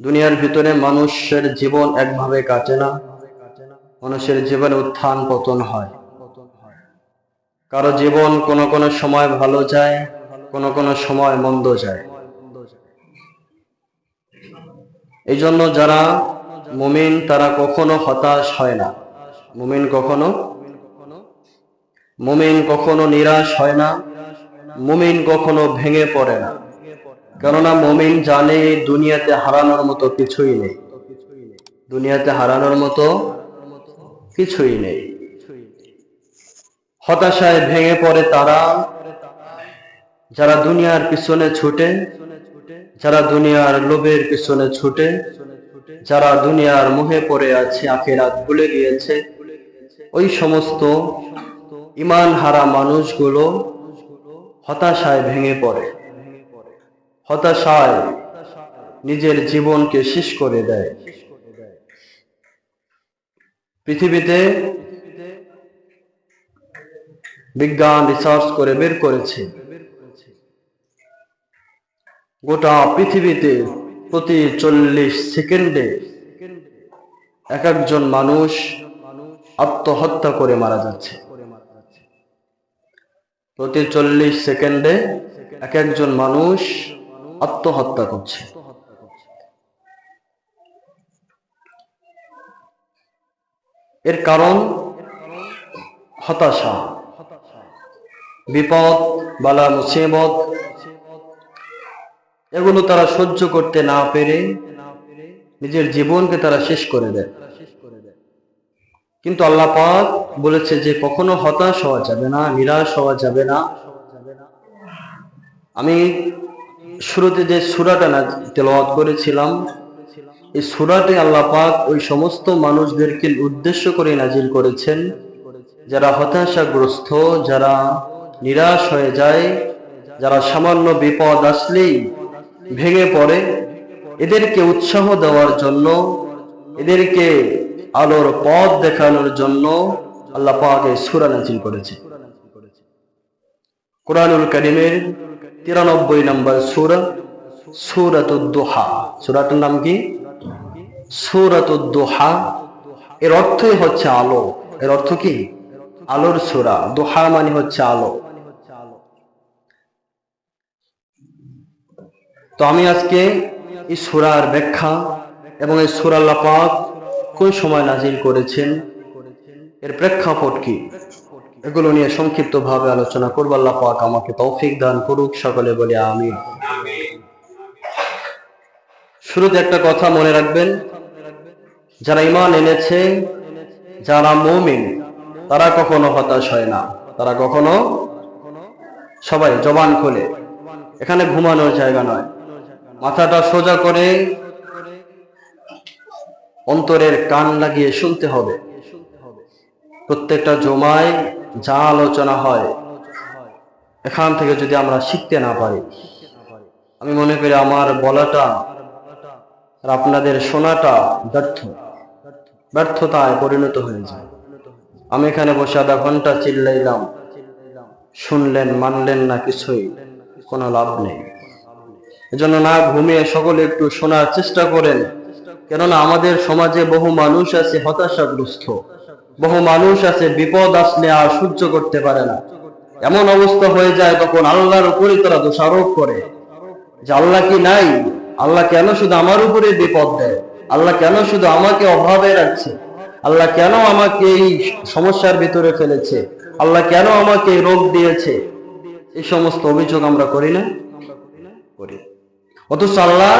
দুনিয়ার ভিতরে মানুষের জীবন একভাবে কাটে না। মানুষের জীবনে উত্থান পতন হয়। কারও জীবন কোনো কোনো সময় ভালো যায়, কোনো কোনো সময় মন্দ যায়। এই জন্য যারা মুমিন, তারা কখনো হতাশ হয় না। মুমিন কখনো মুমিন কখনো নিরাশ হয় না। মুমিন কখনো ভেঙে পড়ে না। কেননা মুমিন জানে দুনিয়াতে হারানোর মতো কিছুই নেই। দুনিয়াতে হারানোর মতো কিছুই নেই। হতাশায় ভেঙে পড়ে তারা। যারা দুনিয়ার পিছনে ছুটে, যারা দুনিয়ার লোভের পিছনে ছুটে, যারা দুনিয়ার মুহে পড়ে আছে, আখেরাত ভুলে গিয়েছে। ওই সমস্ত ইমান হারা মানুষগুলো হতাশায় ভেঙে পড়ে। হতাশায় নিজের জীবনকে শেষ করে দেয়। পৃথিবীতে বিজ্ঞান রিসার্চ করে বের করেছে। গোটা পৃথিবীতে প্রতি চল্লিশ সেকেন্ডে এক একজন মানুষ আত্মহত্যা করে মারা যাচ্ছে। প্রতি চল্লিশ সেকেন্ডে এক একজন মানুষ আত্মহত্যা করছে। এর কারণ হতাশা, বিপদ বালা মুসিবত, এগুলো তারা সহ্য করতে না পেরে নিজের জীবনকে তারা শেষ করে দেয়। কিন্তু আল্লাহ পাক বলেছে যে কখনো হতাশ হওয়া যাবে না, নিরাশ হওয়া যাবে না। আমি শুরুতে যে সুরাটা তেলাওয়াত করেছিলাম, এই সুরাতে আল্লাহ পাক ওই সমস্ত মানুষদেরকে উদ্দেশ্য করে নাজিল করেছেন। যারা হতাশাগ্রস্ত, যারা নিরাশ হয়ে যায়, যারা সামান্য বিপদ আসলেই ভেঙে পড়ে, এদেরকে উৎসাহ দেওয়ার জন্য, এদেরকে আলোর পথ দেখানোর জন্য আল্লাহ পাক এই সূরা নাজিল করেছে। কোরআনুল কারিমের তিরানব্বই নম্বর সূরা, সূরাতুদ দোহা। সূরাটার নাম কি? সূরাতুদ দোহা। এর অর্থই হচ্ছে আলো। এর অর্থ কি? আলোর সূরা। দোহা মানে হচ্ছে আলো। তো আমি আজকে এই সুরার ব্যাখ্যা এবং এই সুরা আল্লাহ কোন সময় নাজিল করেছেন? এর প্রেক্ষাপট কি? এগুলো নিয়ে সংক্ষিপ্ত ভাবে আলোচনা করব। আল্লাহ পাক আমাকে তৌফিক দান করুক, সকলে বলে আমি শুরুতে একটা কথা মনে রাখবেন, যারা ইমান এনেছে, যারা মৌমিন, তারা কখনো হতাশ হয় না। তারা কখনো সবাই জবান খোলে। এখানে ঘুমানোর জায়গা নয়। মাথাটা সোজা করে অন্তরের কান লাগিয়ে শুনতে হবে। প্রত্যেকটা জমায় যা আলোচনা হয়, এখান থেকে যদি আমরা শিখতে না পারি, আমি মনে করি আমার বলাটা আর আপনাদের শোনাটা ব্যর্থ। ব্যর্থতায় পরিণত হয়ে যায়। আমি এখানে বসে আধা ঘণ্টা চিল্লাইলাম। শুনলেন, মানলেন না কিছুই, কোনো লাভ নেই। এজন্য না ঘুমিয়ে সকলে একটু শোনার চেষ্টা করেন। কেননা আমাদের সমাজে বহু মানুষ আছে হতাশাগ্রস্ত। বহু মানুষ আছে, বিপদ আসলে আর সহ্য করতে পারে না। এমন অবস্থা হয়ে যায় তখন আল্লাহর উপরে তারা দোষারোপ করে। যে আল্লাহ কি নাই? আল্লাহ কেন শুধু আমার উপরে বিপদ দেয়? আল্লাহ কেন শুধু আমাকে অভাবে রাখছে? আল্লাহ কেন আমাকে এই সমস্যার ভিতরে ফেলেছে? আল্লাহ কেন আমাকে রোগ দিয়েছে? এই সমস্ত অভিযোগ আমরা করি না? করি। অথচ আল্লাহ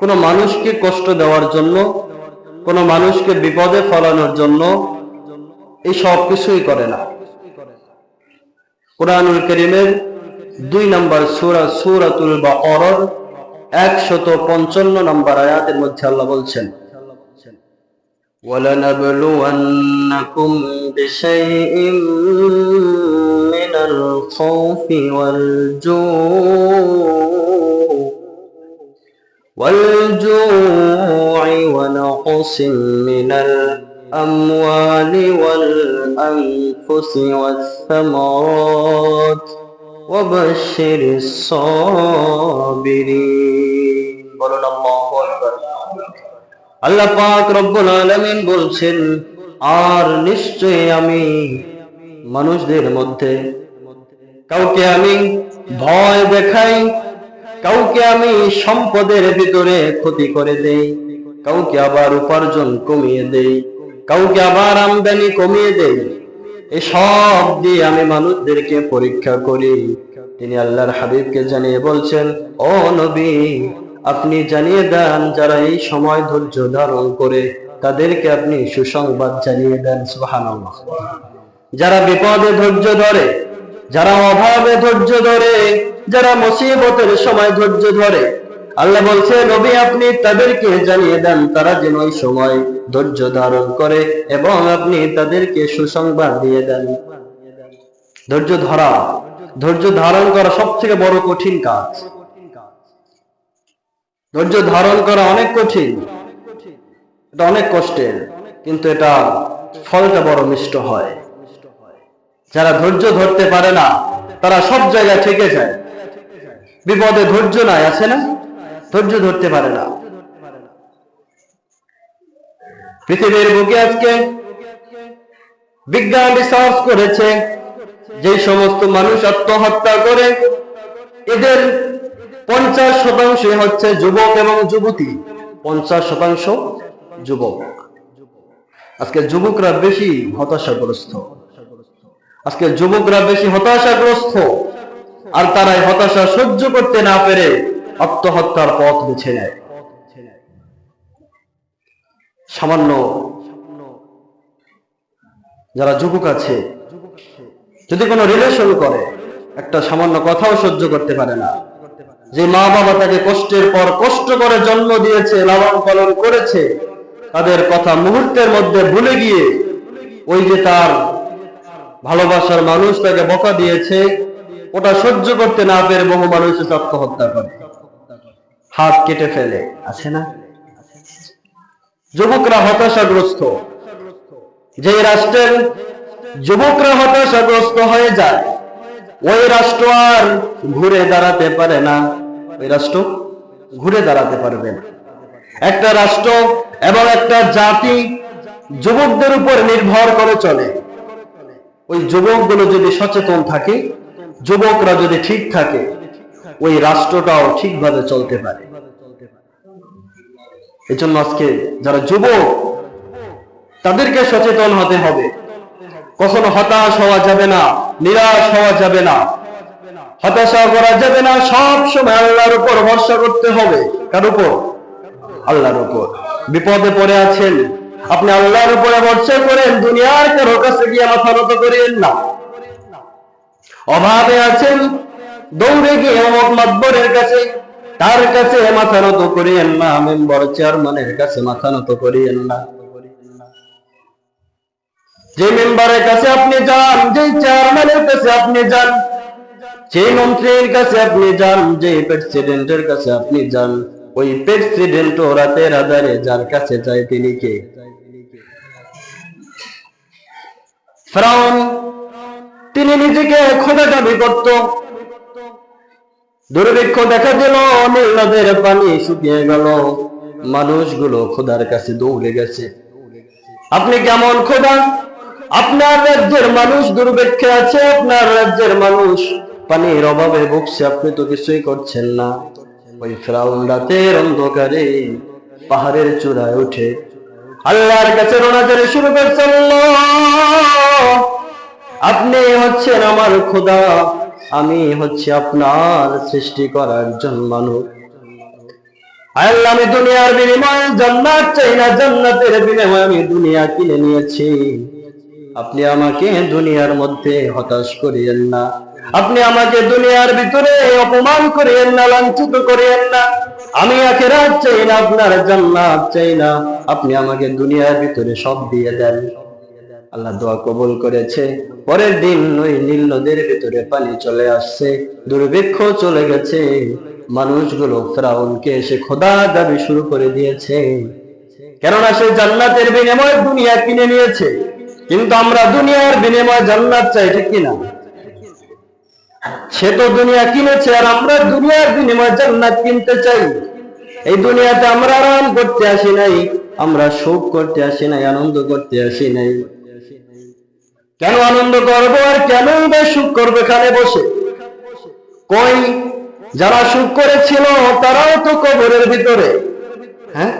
কোন মানুষকে কষ্ট দেওয়ার জন্য কোন মানুষকে বিপদে ফলানোর জন্য এই সব কিছুই করে না কোরআনুল করিমের দুই নম্বর সুরা সুরাতুল বাকরর একশত পঞ্চান্ন নম্বর আয়াতের মধ্যে আল্লাহ বলছেন ولنبلونكم بشيء من الخوف والجوع والجوع ونقص من الأموال والأنفس والثمرات وبشر الصابرين বলুন আল্লাহু আকবার আল্লাহ পাক রব্বুল আলামিন বলছেন আর নিশ্চয়ই আমি মানুষদের মধ্যে কাউকে আমি ভয় দেখাই কাউকে আমি সম্পদের ভিতরে ক্ষতি করে দেই, কাউকে আবার উপার্জন কমিয়ে দেই, কাউকে আবার আমদানি কমিয়ে দেই। এসব দিয়ে আমি মানুষদেরকে পরীক্ষা করি। তিনি আল্লাহর হাবিবকে জানিয়ে বলছেন, ও নবী, আপনি জানিয়ে দেন যারা এই সময় ধৈর্য ধারণ করে, তাদেরকে আপনি সুসংবাদ জানিয়ে দেন, সুবহানাল্লাহ। যারা বিপদে ধৈর্য ধরে, যারা অভাবে ধৈর্য ধরে যারা মুসিবতের সময় ধৈর্য ধরে, আল্লাহ বলছে, নবী, আপনি তাদেরকে জানিয়ে দেন, তারা যেন ওই সময় ধৈর্য ধারণ করে এবং আপনি তাদেরকে সুসংবাদ দিয়ে দেন। ধৈর্য ধরা, ধৈর্য ধারণ করা সব থেকে বড় কঠিন কাজ। ধৈর্য ধারণ করা অনেক কঠিন, এটা অনেক কষ্টের, কিন্তু এটা ফলটা বড় মিষ্ট হয়। যারা ধৈর্য ধরতে পারে না, তারা সব জায়গায় থেকে যায়। বিপদে ধৈর্য নাই, আছে না? ধৈর্য ধরতে পারে না। পৃথিবীর বুকে আজকে বিজ্ঞান রিসার্চ করেছে, যে সমস্ত মানুষ আত্মহত্যা করে, এদের পঞ্চাশ শতাংশ হচ্ছে যুবক এবং যুবতী। পঞ্চাশ শতাংশ যুবক। আজকে যুবকরা বেশি হতাশাগ্রস্ত। আজকে যুবকরা বেশি হতাশাগ্রস্ত। আর তারাই হতাশা সহ্য করতে না পেরে আত্মহত্যার পথ বেছে নেয়। সামান্য যারা যুবক আছে, যদি কোনো রিলেশন করে, একটা সামান্য কথাও সহ্য করতে পারে না। যে মা বাবা তাকে কষ্টের পর কষ্ট করে জন্ম দিয়েছে, লালন পালন করেছে, তাদের কথা মুহূর্তের মধ্যে ভুলে গিয়ে ওই যে তার ভালোবাসার মানুষ তাকে বকা দিয়েছে ওটা সহ্য করতে না পেরে বহু মানুষ আত্মহত্যা করে। হাত কেটে ফেলে, আছে না? যুবকরা হতাশাগ্রস্ত। যে রাষ্ট্রের যুবকরা হতাশাগ্রস্ত হয়ে যায়, ওই রাষ্ট্র আর ঘুরে দাঁড়াতে পারে না। ওই রাষ্ট্র ঘুরে দাঁড়াতে পারবে না। একটা রাষ্ট্র এবং একটা জাতি যুবকদের উপর নির্ভর করে চলে। ওই যুবকগুলো যদি সচেতন থাকে যুবকরা যদি ঠিক থাকে, ওই রাষ্ট্রটাও ঠিকভাবে চলতে পারে। এজন্য আজকে যারা যুবক, তাদেরকে সচেতন হতে হবে। কখনো হতাশ হওয়া যাবে না, নিরাশ হওয়া যাবে না। হতাশা করা যাবে না, সব সময় আল্লাহর উপর ভরসা করতে হবে। কার উপর? আল্লাহর উপর। বিপদে পড়ে আছেন। আপনি আল্লাহর উপরে ভরসা করেন, দুনিয়ার কারও কাছে গিয়ে মাথা নত করিয়েন না। অভাবে আছেন, দৌড়ে গিয়ে অমক কাছে, তার কাছে মাথা নত করিয়েন না, মেম্বার চেয়ারম্যানের কাছে মাথা নত করিয়েন না। যে মেম্বারের কাছে আপনি যান যে চেয়ারম্যানের কাছে আপনি যান যে মন্ত্রীর কাছে আপনি যান যে প্রেসিডেন্টের কাছে আপনি যান, ওই প্রেসিডেন্ট ও রাতের আধারে যার কাছে যায় তিনি কে? ফ্রাউন তিনি নিজেকে খোদা দাবি করত। দুর্ভিক্ষ দেখা দিল নীল নদের পানি শুকিয়ে গেল। মানুষগুলো খোদার কাছে দৌড়ে গেছে। আপনি কেমন খোদা আপনার রাজ্যের মানুষ দুর্ভিক্ষে আছে আপনার রাজ্যের মানুষ পানির অভাবে ভুগছে আপনি তো কিছুই করছেন না। ওই ফ্রাউন রাতের অন্ধকারে পাহাড়ের চূড়ায় উঠে আল্লাহর কাছে রোনাজারে শুরু আল্লাহ, আপনি হচ্ছেন আমার খোদা। আমি হচ্ছে আপনার সৃষ্টি করার একজন মানুষ। আল্লাহ, আমি দুনিয়ার বিনিময়ে জান্নাত চাই না, জান্নাতের বিনিময়ে আমি দুনিয়া কিনে নিয়েছি। আপনি আমাকে দুনিয়ার মধ্যে হতাশ করিয়েন না। আপনি আমাকে দুনিয়ার ভিতরে অপমান করিয়েন না, লাঞ্ছিত করিয়েন না। আমি আখেরাত চাই না, আপনার জান্নাত চাই না। আপনি আমাকে দুনিয়ার ভিতরে সব দিয়ে দেন। আল্লাহ দোয়া কবুল করেছে। পরের দিন ওই নীল নদীর ভিতরে পানি চলে আসছে, দুর্ভিক্ষ চলে গেছে। মানুষগুলো ফেরাউনকে এসে খোদা দাবি শুরু করে দিয়েছে। কেননা সে জান্নাতের বিনিময়ে দুনিয়া কিনে নিয়েছে। কিন্তু আমরা দুনিয়ার বিনিময়ে জান্নাত চাই, ঠিক কিনা সে তো দুনিয়া কিনেছে আর আমরা দুনিয়ার বিনিময়ে জান্নাত কিনতে চাই। এই দুনিয়াতে আমরা আরাম করতে আসি নাই, আমরা সুখ করতে আসি নাই, আনন্দ করতে আসি নাই। কেন আনন্দ করব আর কেন বা সুখ করব এখানে বসে? কই, যারা সুখ করেছিল তারাও তো কবরের ভিতরে। হ্যাঁ?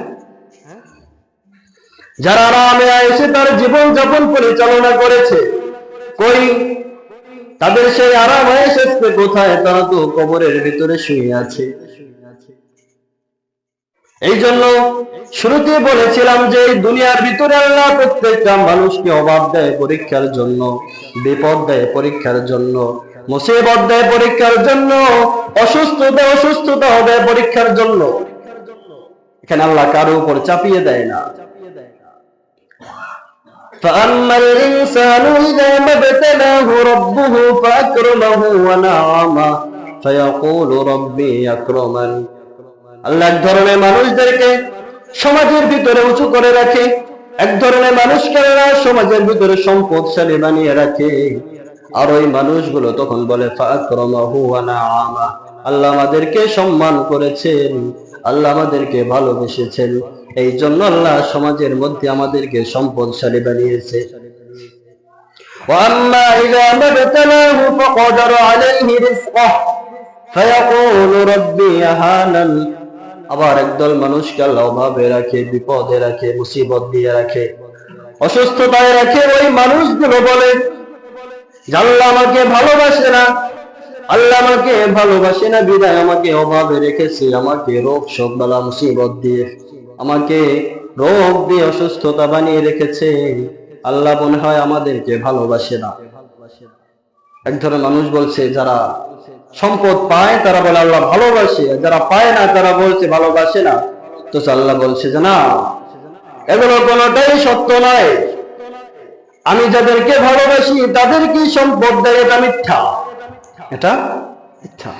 যারা আরামে এসে তার জীবন যাপন পরিচালনা করেছে। কই, তাদের সেই আরাম এসেছে, কোথায়? তারা তো কবরের ভিতরে শুয়ে আছে। এই জন্য শুরুতে বলেছিলাম যে এই দুনিয়ার ভিতরে আল্লাহ প্রত্যেকটা মানুষকে অভাব দেয় পরীক্ষার জন্য বিপদ দেয় পরীক্ষার জন্য মুসিবত দেয় পরীক্ষার জন্য অসুস্থতা অসুস্থতা দেয় পরীক্ষার জন্য এখানে আল্লাহ কারো উপর চাপিয়ে দেয় না فأما الإنسان إذا ما ابتلاه ربه فأكرمه ونعمه فيقول ربي أكرمن আল্লাহ এক ধরনের মানুষদেরকে সমাজের ভিতরে উঁচু করে রাখে এক ধরনের মানুষকে আল্লাহ সমাজের ভিতরে সম্পদশালী বানিয়ে রাখে আর ওই মানুষগুলো তখন বলে ফাকরমাহু ওয়া নাআমা আল্লাহ আমাদেরকে সম্মান করেছেন আল্লাহ আমাদেরকে ভালোবেসেছেন এই জন্য আল্লাহ সমাজের মধ্যে আমাদেরকে সম্পদশালী বানিয়েছে وأما إذا ما ابتلاه فقدر عليه رزقه فيقول ربي أهانن আবার একদল মানুষকে আল্লাহ অভাবে রাখে, বিপদে রাখে, মুসিবত দিয়ে রাখে। অসুস্থতায় রাখে ওই মানুষগুলো বলে আল্লাহ আমাকে ভালোবাসে না। আল্লাহ আমাকে ভালোবাসে না, বিদায় আমাকে অভাবে রেখেছে, আমাকে রোগ, শোক, বালা, মুসিবত দিয়ে, আমাকে রোগ দিয়ে অসুস্থতা বানিয়ে রেখেছে। আল্লাহ মনে হয় আমাদেরকে ভালোবাসে না। এক ধরনের মানুষ বলছে, যারা সম্পদ পায়, তারা বলে, আল্লাহ ভালোবাসে। যারা পায় না, তারা বলছে, ভালোবাসে না। তো আল্লাহ বলছে যে, না, এগুলো কোনোটাই সত্য নয়। আমি যাদেরকে ভালোবাসি তাদের কি সম্পদ দেয়, এটা মিথ্যা। এটা মিথ্যা।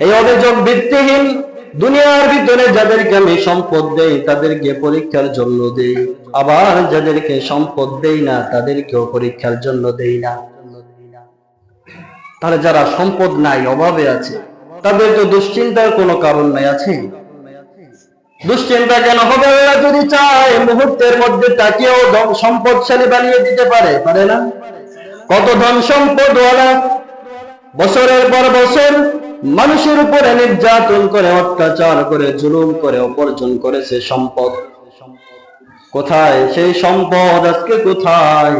এই অভিযোগ ভিত্তিহীন। দুনিয়ার ভিতরে যাদেরকে আমি সম্পদ দেই, তাদেরকে পরীক্ষার জন্য দেই। আবার যাদেরকে সম্পদ দেই না, তাদেরকেও পরীক্ষার জন্য দেই না। তাহলে যারা সম্পদ নাই, অভাবে আছে, তাদের তো দুশ্চিন্তার কোনো কারণ নাই, আছে? দুশ্চিন্তা কেন হবে? আল্লাহ যদি চায় মুহূর্তের মধ্যে তাকেও সম্পদশালী বানিয়ে দিতে পারে পারে না? কত ধন সম্পদ ওরা বছরের পর বছর মানুষের উপরে নির্যাতন করে, অত্যাচার করে, জুলুম করে উপার্জন করেছে সম্পদ। কোথায়? সেই সম্পদ আজকে কোথায়?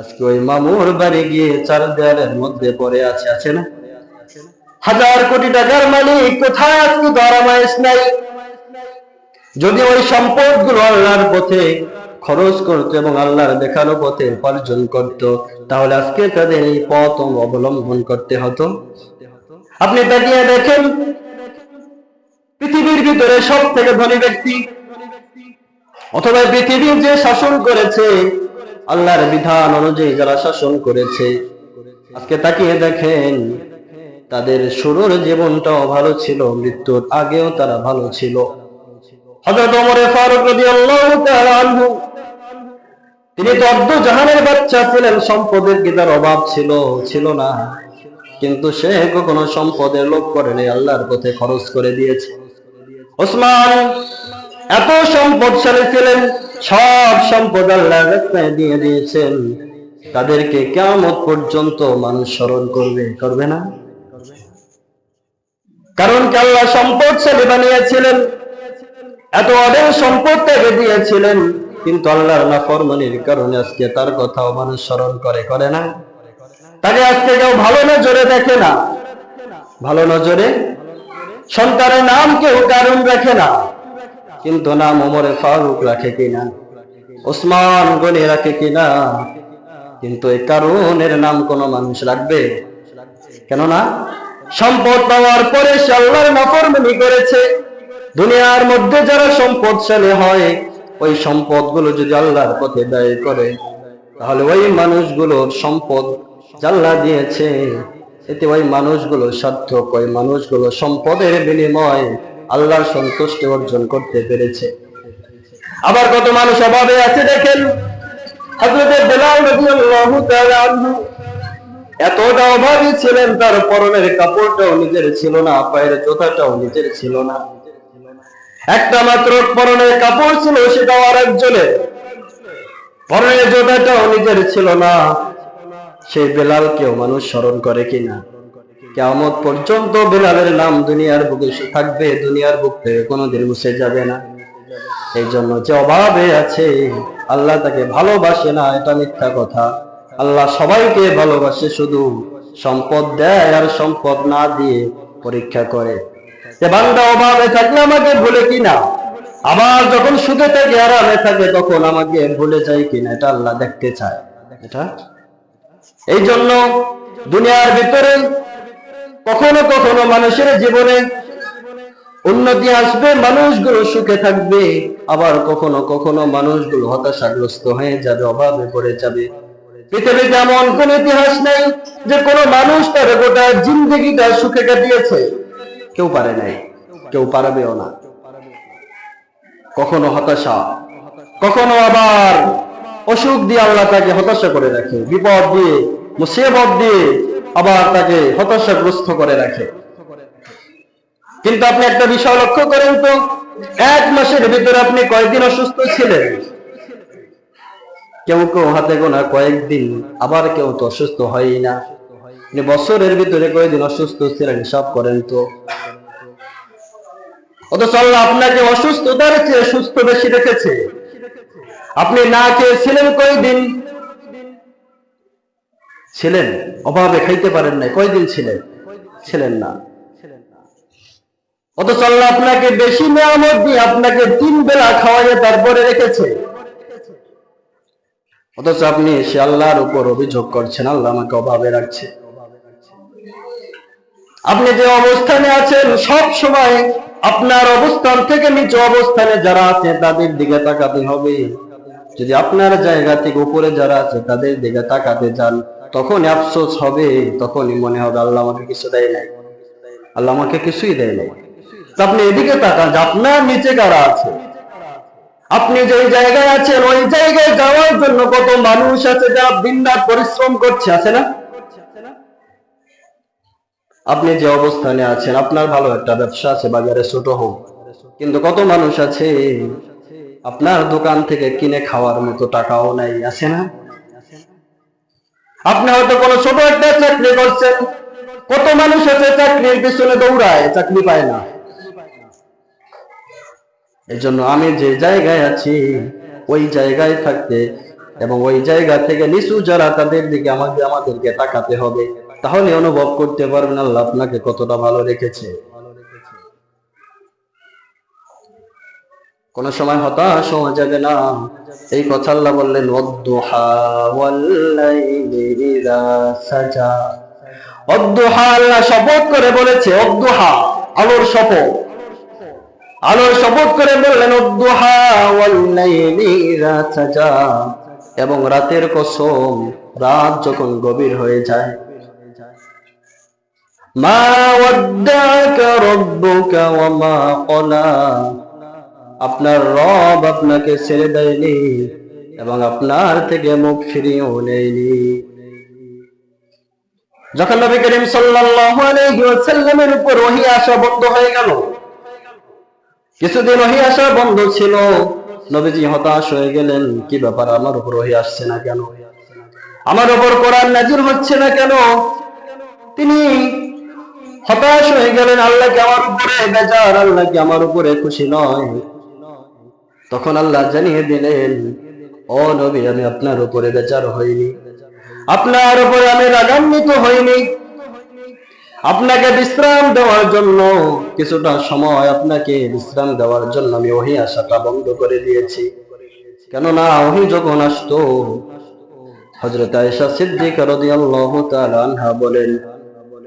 আজকে ওই মামুর বাড়ি গিয়ে চার দেয়ালের মধ্যে পড়ে আছে আছে না? হাজার কোটি টাকার মালিক, কোথায় আজকে ধরামাইশ নাই। যদি ওই সম্পদগুলো আল্লাহর পথে খরচ করতো এবং আল্লাহর দেখানো পথে উপার্জন করত, তাহলে আজকে তাদের এই পথ অবলম্বন করতে হতো। আপনি তাকিয়ে দেখেন, পৃথিবীর ভিতরে সব থেকে ধনী ব্যক্তি, অথবা পৃথিবীর যে শাসন করেছে আল্লাহর বিধান অনুযায়ী যারা শাসন করেছে, আজকে তাকিয়ে দেখেন, তাদের শুরুর জীবনটাও ভালো ছিল, মৃত্যুর আগেও তারা ভালো ছিল। তিনি তো অর্ধ জাহানের বাচ্চা ছিলেন, সম্পদের কি তার অভাব ছিল ছিল না। কিন্তু সে কখনো সম্পদের লোভ করেনি, আল্লাহর পথে খরচ করে দিয়েছে। ওসমান এত সম্পদশালী ছিলেন, সব সম্পদ দিয়ে দিয়েছেন। তাদেরকে কেমন পর্যন্ত মানুষ স্মরণ করবে করবে না? কারণ আল্লাহ সম্পদশালী বানিয়েছিলেন, এত অনেক সম্পদ তাকে দিয়েছিলেন, কিন্তু আল্লাহর নাফরমানির কারণে আজকে তার কথাও মানুষ স্মরণ করে করে না? তাকে আজকে কেউ ভালো নজরে দেখে না। ভালো নজরে? সন্তানের নাম কেউ কারণ রাখে না। কিন্তু নাম ওমরে ফারুক রাখে কিনা, ওসমান গনি রাখে কিনা, কিন্তু এই কারণের নাম কোন মানুষ রাখবে? কেননা, সম্পদ পাওয়ার পরে সে আল্লাহর নাফরমানি করেছে। দুনিয়ার মধ্যে যারা সম্পদশালী হয়, ওই সম্পদগুলো যদি আল্লাহর পথে ব্যয় করে, তাহলে ওই মানুষগুলোর সম্পদ জাল্লা দিয়েছে। এতে ওই মানুষগুলো সার্থক, ওই মানুষগুলো সম্পদের বিনিময় আল্লাহর সন্তুষ্টি অর্জন করতে পেরেছে। আবার কত মানুষ অভাবে আছে দেখেন? এতটা অভাবী ছিলেন, তার পরনের কাপড়টাও নিজের ছিল না, পায়ের জোতাটাও নিজের ছিল না। একটা মাত্র পরনের কাপড় ছিল সেটাও আর একজনের। পরনের জোতাটাও নিজের ছিল না। সেই বেলালকেও মানুষ স্মরণ করে কিনা? কেমন পর্যন্ত বেলালের নাম দুনিয়ার বুকে থাকবে, দুনিয়ার বুক থেকে কোনোদিন মুছে যাবে না। এই জন্য যে অভাবে আছে, আল্লাহ তাকে ভালোবাসে না, এটা মিথ্যা কথা। আল্লাহ সবাইকে ভালোবাসে, শুধু সম্পদ দেয় আর সম্পদ না দিয়ে পরীক্ষা করে। যে বান্দা অভাবে থাকলে আমাকে ভুলে কিনা আবার যখন সুখে থাকে, আরামে থাকে, তখন আমাকে ভুলে যায় কিনা এটা আল্লাহ দেখতে চায়। এটা? এই জন্য দুনিয়ার ভিতরে কখনো কখনো মানুষের জীবনে উন্নতি আসবে, মানুষগুলো সুখে থাকবে। আবার কখনো কখনো মানুষগুলো হতাশাগ্রস্ত হয়ে যাবে, অভাবে পড়ে যাবে। পৃথিবীতে এমন কোন ইতিহাস নেই যে কোনো মানুষ তার গোটা জিন্দগিটা সুখে কাটিয়েছে। কেউ পারে নাই, কেউ পারবেও না। কখনো হতাশা, কখনো আবার অসুখ দিয়ে আল্লাহ তাকে হতাশা করে রাখে। বিপদ দিয়ে, মুসিবত দিয়ে আবার তাকে হতাশাগ্রস্ত করে রাখে। কিন্তু আপনি একটা বিষয় লক্ষ্য করেন তো, এক মাসের ভিতরে আপনি কয়েকদিন অসুস্থ ছিলেন? কেউ কেউ হাতে গোনা কয়েকদিন, আবার কেউ তো অসুস্থ হয়ই না। বছরের ভিতরে কয়েকদিন অসুস্থ ছিলেন হিসাব করেন তো। অথচ আল্লাহ আপনাকে অসুস্থতার চেয়ে সুস্থ বেশি রেখেছে। আপনি না খেয়েছিলেন কয়দিন? ছিলেন, অভাবে খাইতে পারেন নাই। কয়দিন ছিলেন? ছিলেন না। অথচ আল্লাহ আপনাকে বেশি নিয়ামত দিয়ে আপনাকে তিন বেলা খাওয়াইয়ে তারপরে রেখেছে। অথচ আপনি সে আল্লাহর উপর অভিযোগ করছেন, আল্লাহ আমাকে অভাবে রাখছে। আপনি যে অবস্থানে আছেন, সব সময় আপনার অবস্থান থেকে নিচু অবস্থানে যারা আছে, তাদের দিকে তাকাতে হবে। যদি আপনার জায়গা থেকে উপরে যারা আছে, তাদের দিকে তাকাতে যান তখন আফসোস হবে, তখনই মনে হবে আল্লাহ আমাকে কিছু দেয় নাই। আল্লাহ আমাকে কিছুই দেয় নাই। আপনি এদিকে তাকান যে আপনার নিচে কারা আছে? আপনি যে জায়গায় আছেন, ওই জায়গায় যাওয়ার জন্য কত মানুষ আছে যারা দিনরাত পরিশ্রম করছে, আছে না? আপনি যে অবস্থানে আছেন, আপনার ভালো একটা ব্যবসা আছে, বাজারে ছোট হোক, কিন্তু কত মানুষ আছে আপনার দোকান থেকে কিনে খাওয়ার মতো টাকাও নাই, আছে না? আপনি হয়তো কোনো ছোট একটা চাকরি করছেন, কত মানুষ আছে চাকরির পিছনে দৌড়ায়, চাকরি পায় না। এই জন্য আমি যে জায়গায় আছি, ওই জায়গায় থাকতে এবং ওই জায়গা থেকে নিচু যারা তাদের দিকে আমাদের আমাদেরকে তাকাতে হবে, তাহলে অনুভব করতে পারবেন আল্লাহ আপনাকে কতটা ভালো রেখেছে। কোন সময় হতাশ হওয়া যাবে না। এই কথা আল্লাহ বললেন শপথ করে বলেছে অদ্দুহা আলোর শপথ। আলোর শপথ করে বললেন এবং রাতের কসম, রাত যখন গভীর হয়ে যায়, মা ওয়াদ্দাকা রব্বুকা ওয়া মা ক্বালা আপনার রব আপনাকে ছেড়ে দেয়নি এবং আপনার থেকে মুখ ফিরিয়েও নেয়নি। যখন নবী করিম সাল্লাল্লাহু আলাইহি ওয়াসাল্লামের উপর ওহী আসা বন্ধ হয়ে গেল, কিছুদিন ওহী আসা বন্ধ ছিল, নবীজি হতাশ হয়ে গেলেন, কি ব্যাপার, আমার উপর ওহী আসছে না কেন? আমার উপর কোরআন নাজির হচ্ছে না কেন? তিনি হতাশ হয়ে গেলেন আল্লাহ কি আমার উপরে বেজার আল্লাহ কি আমার উপরে খুশি নয়। তখন আল্লাহ জানিয়ে দিলেন, ও নবী, আমি আপনার উপরে বেচার হইনি। আপনার উপরে আমি রাগান্বিত হইনি। আপনাকে বিশ্রাম দেওয়ার জন্য কিছুটা সময় আপনাকে বিশ্রাম দেওয়ার জন্য আমি ওহি আশাটা বন্ধ করে দিয়েছি। কেননা ওহি যখন আসতো হজরত আয়েশা সিদ্দিক রাদিয়াল্লাহু তাআলা আনহা বলেন,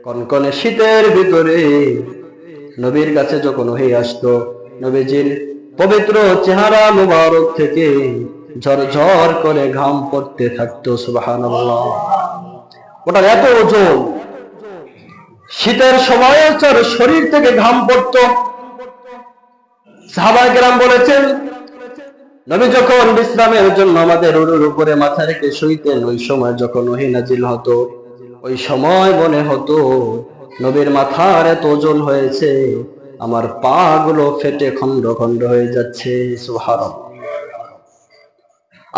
কনকনে শীতের ভিতরে নবীর কাছে যখন ওহি আসতো, নবীজির পবিত্র চেহারা মুবারক থেকে ঝরঝর করে ঘাম পড়তে থাকতো, সুবহানাল্লাহ। ওটার এত ওজন। শীতের সময় তার শরীর থেকে ঘাম পড়ত। সাহাবা গ্রাম বলেছেন, নবী যখন বিশ্রামের জন্য আমাদের উরুর উপরে মাথা রেখে শুইতেন, ওই সময় যখন ওহি নাজিল হতো, ওই সময় মনে হতো, নবীর মাথার এত ওজন হয়েছে। আমার পা গুলো ফেটে খন্ড খন্ড হয়ে যাচ্ছে সুহার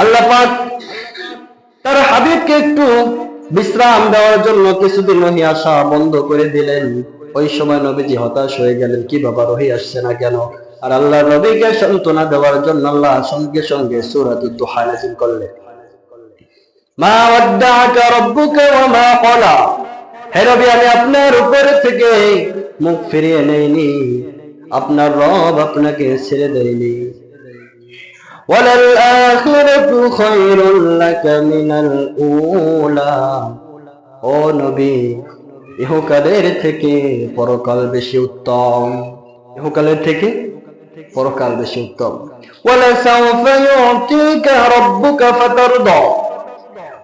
আল্লাহ পাক তার হাবিবকে একটু বিশ্রাম দেওয়ার জন্য কিছুদিন রহি আসা বন্ধ করে দিলেন। ওই সময় নবীজি হতাশ হয়ে গেলেন, কি বাবা, রহি আসছে না কেন? আর আল্লাহ নবীকে সান্ত্বনা দেওয়ার জন্য আল্লাহ সঙ্গে সঙ্গে সুরাত দুহা নাজিল করলেন। মা ওয়াদ্দাআকা রাব্বুকা ওয়া মা ক্বালা। হে নবী আমি আপনার উপর থেকে মুখ ফিরিয়ে নেয়নি। আপনার রব আপনাকে ছেড়ে দেয়নি। ওয়ালাল খায়রুল লাকা মিনাল উলা। ও নবী, ইহকালের থেকে পরকাল বেশি উত্তম। ইহকালের থেকে পরকাল বেশি উত্তম।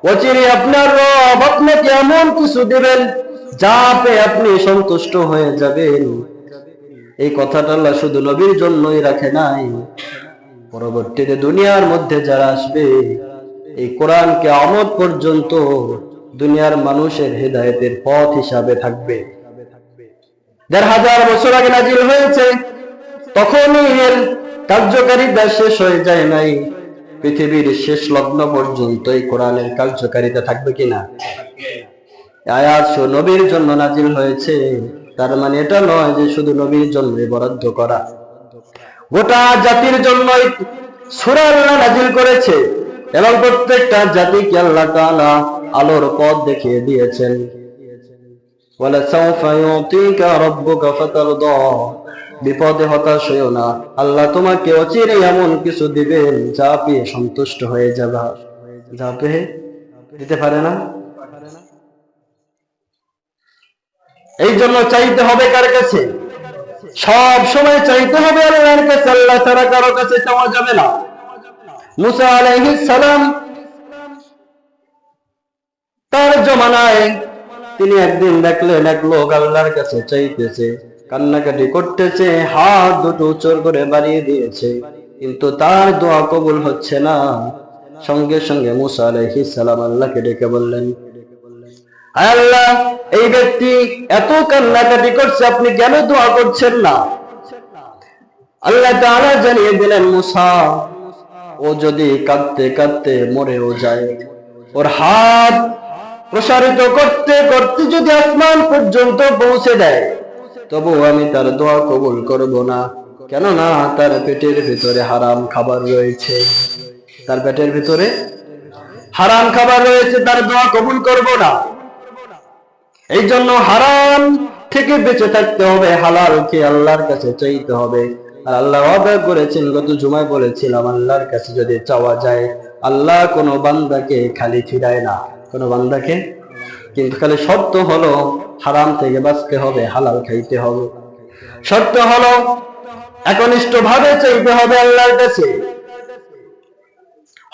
অচিরে আপনার রব আপনাকে এমন কিছু দিবেন যা পেয়ে আপনি সন্তুষ্ট হয়ে যাবেন। এই কথাটা আল্লাহ শুধু নবীর জন্যই রাখে নাই। পরবর্তীতে দুনিয়ার মধ্যে যারা আসবে, এই কোরআনকে আমদ পর্যন্ত দুনিয়ার মানুষের হেদায়েতের পথ হিসাবে থাকবে। দেড় হাজার বছর আগে নাজিল হয়েছে, তখনই এর কার্যকারিতা শেষ হয়ে যায় নাই। পৃথিবীর শেষ লগ্ন পর্যন্ত এই কোরআনের কার্যকারিতা থাকবে কিনা? আয়াত নবীর জন্য নাজিল হয়েছে। তার মানে এটা নয় যে শুধু নবীর জন্য বরাদ্দ করা। গোটা জাতির জন্য সুরা আল্লাহ নাজিল করেছে এবং প্রত্যেকটা জাতিকে আল্লাহ তাআলা আলোর পথ দেখিয়ে দিয়েছেন। বলে সাউফা ইউতিকা রাব্বুকা ফাতারদা। বিপদে হতাশ হইও না। আল্লাহ তোমাকে অচিরে এমন কিছু দিবেন যা পেয়ে সন্তুষ্ট হয়ে যাবা। যা পেয়ে দিতে পারে না। এই জন্য চাইতে হবে কার কাছে? সব সময় চাইতে হবে আল্লাহর কাছে, আল্লাহ ছাড়া কারও কাছে চাওয়া যাবে না। মুসা আলাইহিস সালাম তার জমানায় তিনি একদিন দেখলেন এক লোক আল্লাহর কাছে চাইতেছে, কান্নাকাটি করতেছে, হাত দুটো উচর করে বাড়িয়ে দিয়েছে, কিন্তু তার দোয়া কবুল হচ্ছে না। সঙ্গে সঙ্গে মুসা আলাইহিস সালাম আল্লাহকে ডেকে বললেন আল্লাহ, এই ব্যক্তি এত কান্নাকাটি করছে, আপনি কেন দোয়া করছেন না? আল্লাহ তাআলা জানিয়ে দিলেন, মুসা, ও যদি কাঁদতে কাঁদতে মরেও যায়, ওর হাত প্রসারিত করতে করতে যদি আসমান পর্যন্ত পৌঁছে দেয়, তবু আমি তার দোয়া কবুল করব না। কেননা তার পেটের ভিতরে হারাম খাবার রয়েছে। তার পেটের ভিতরে হারাম খাবার রয়েছে, তার দোয়া কবুল করব না। এই জন্য হারাম থেকে বেঁচে থাকতে হবে হালালকে আল্লাহর কাছে চাইতে হবে। আর আল্লাহ ওয়াদা করেছেন, গত জুমায় বলেছিলাম, আল্লাহর কাছে যদি চাওয়া যায়, আল্লাহ কোনো বান্দাকে খালি ফিরায় না। কোনো বান্দাকে? কিন্তু খালি শর্ত হলো, হারাম থেকে বাঁচতে হবে, হালাল খাইতে হবে। শর্ত হলো একনিষ্ঠ ভাবে চাইতে হবে আল্লাহর কাছে।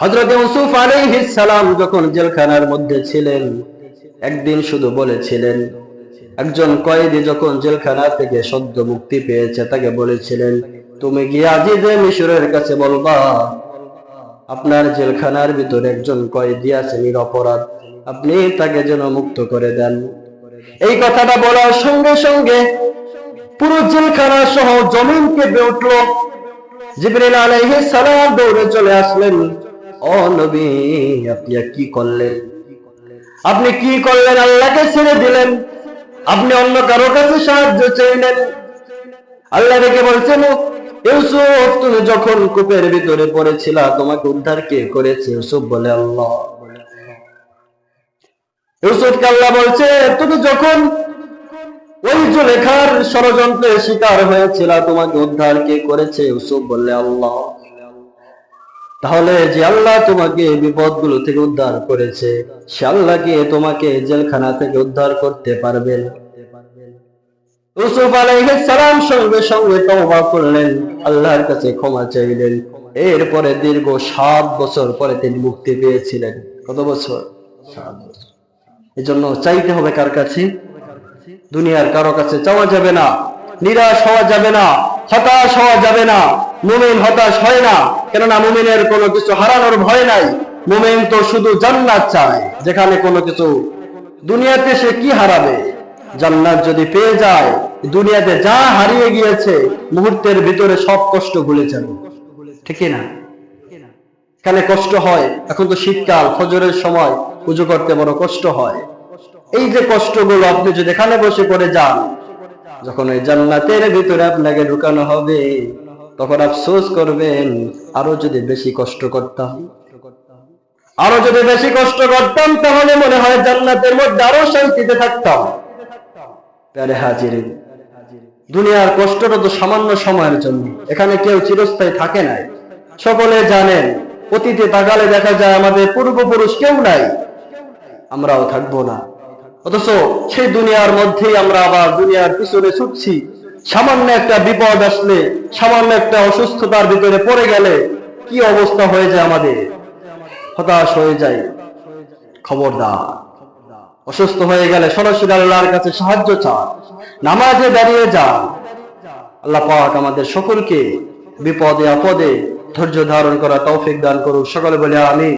হজরত ইউসুফ আলাইহিস সালাম যখন জেলখানার মধ্যে ছিলেন একদিন শুধু বলেছিলেন, একজন কয়েদি যখন জেলখানা থেকে সদ্য মুক্তি পেয়েছে, তাকে বলেছিলেন, তুমি গিয়ে আজিজে মিশরের কাছে বলবা, আপনার জেলখানার ভিতরে একজন কয়েদি আছে নিরপরাধ, আপনি তাকে যেন মুক্ত করে দেন এই কথাটা বলার সঙ্গে সঙ্গে পুরো জেলখানা সহ জমিন কেঁপে উঠল। জিবরিল আলাইহিস সালাম দৌড়ে চলে আসলেন। ও নবী, আপনি কি করলেন? আপনি কি করলেন? আল্লাহকে ছেড়ে দিলেন। আপনি অন্য কারও কাছে সাহায্য চাইলেন। আল্লাহ ডেকে বলছেন ইউসুফ, তুমি যখন কূপের ভিতরে পড়েছিলা, তোমাকে উদ্ধার কে করেছে? ইউসুফ বলে, আল্লাহ। ইউসুফকে আল্লাহ বলছে, তুমি যখন ওই জুলেখার ষড়যন্ত্রের শিকার হয়েছিল, তোমাকে উদ্ধার কে করেছে? ইউসুফ বললে, আল্লাহ। তাহলে যে আল্লাহ তোমাকে বিপদগুলো থেকে উদ্ধার করেছে, সে আল্লাহকে তোমাকে জেলখানা থেকে উদ্ধার করতে পারবেন আল্লাহর কাছে ক্ষমা চাইলেন। এরপরে দীর্ঘ সাত বছর পরে তিনি মুক্তি পেয়েছিলেন। কত বছর? সাত বছর। এজন্য চাইতে হবে কার কাছে? দুনিয়ার কারও কাছে চাওয়া যাবে না। নিরাশ হওয়া যাবে না, হতাশ হওয়া যাবে না, মুমিন হতাশ হয় না, কেননা মুমিনের কোনো কিছু হারানোর ভয় নাই, মুমিন তো শুধু জান্নাত চায়, যেখানে কোনো কিছু দুনিয়াতে সে কি হারাবে? জান্নাত যদি পেয়ে যায়, দুনিয়াতে যা হারিয়ে গিয়েছে, মুহূর্তের ভিতরে সব কষ্ট ভুলে যাবে। ঠিক না? এখানে কষ্ট হয়, এখন তো শীতকাল, ফজরের সময় পুজো করতে বড় কষ্ট হয়। এই যে কষ্টগুলো আপনি যদি এখানে বসে করে যান যখন ওই জান্নাতের ভিতরে আপনাকে ঢুকানো হবে, তখন আফসোস করবেন, আরও যদি বেশি কষ্ট করতাম। আরও যদি বেশি কষ্ট করতাম, তাহলে মনে হয় জান্নাতের মধ্যে আরও শান্তিতে থাকতাম। প্যারে হাজির দুনিয়ার কষ্টটা তো সামান্য সময়ের জন্য। এখানে কেউ চিরস্থায়ী থাকে নাই। সকলে জানেন, অতীতে তাকালে দেখা যায় আমাদের পূর্বপুরুষ কেউ নাই। আমরাও থাকব না। অথচ সেই দুনিয়ার মধ্যেই আমরা আবার দুনিয়ার পিছনে ছুটছি। সামান্য একটা বিপদ আসলে, সামান্য একটা অসুস্থতার ভিতরে পড়ে গেলে কি অবস্থা হয়ে যায় আমাদের? হতাশ হয়ে যায়। খবরদার। অসুস্থ হয়ে গেলে সরাসরি আল্লাহর কাছে সাহায্য চান। নামাজে দাঁড়িয়ে যান। আল্লাহ পাক আমাদের সকলকে বিপদে আপদে ধৈর্য ধারণ করা তৌফিক দান করুক। সকলে বলে আমি